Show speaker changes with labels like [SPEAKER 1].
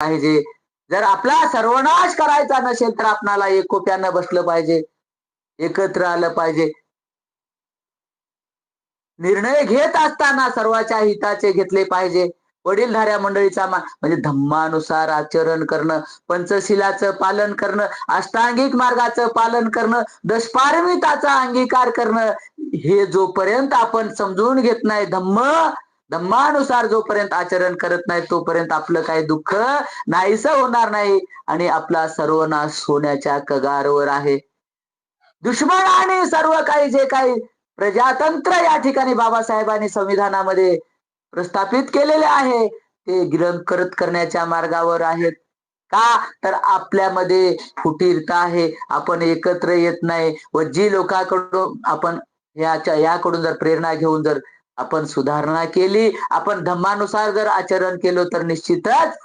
[SPEAKER 1] पाहिजे. जर आपला सर्वनाश करायचा नसेल तर आपणाला एकोप्यानं बसलं पाहिजे. एकत्र आलं पाहिजे. निर्णय घेत असताना सर्वाच्या हिताचे घेतले पाहिजे. वडीलधाऱ्या मंडळीचा म्हणजे धम्मानुसार आचरण करणं पंचशिलाचं पालन करणं अष्टांगिक मार्गाचं पालन करणं दशपारमिताचा अंगीकार करणं हे जोपर्यंत आपण समजून घेत नाही धम्म धम्मानुसार जोपर्यंत आचरण करत नाही तोपर्यंत आपलं काही दुःख नाहीस होणार नाही आणि आपला सर्वनाश होण्याच्या कगारवर आहे. दुश्मन आणि सर्व काही जे काही प्रजातंत्र या ठिकाणी बाबासाहेबांनी संविधानामध्ये प्रस्थापित केलेले आहे ते गिरंकरत करण्याच्या मार्गावर आहेत. का? तर आपल्यामध्ये फुटीरता आहे. आपण एकत्र येत नाही व जी लोकांकडून आपण याच्या याकडून जर प्रेरणा घेऊन जर आपण सुधारणा केली. आपण धम्मानुसार जर आचरण केलं तर निश्चितच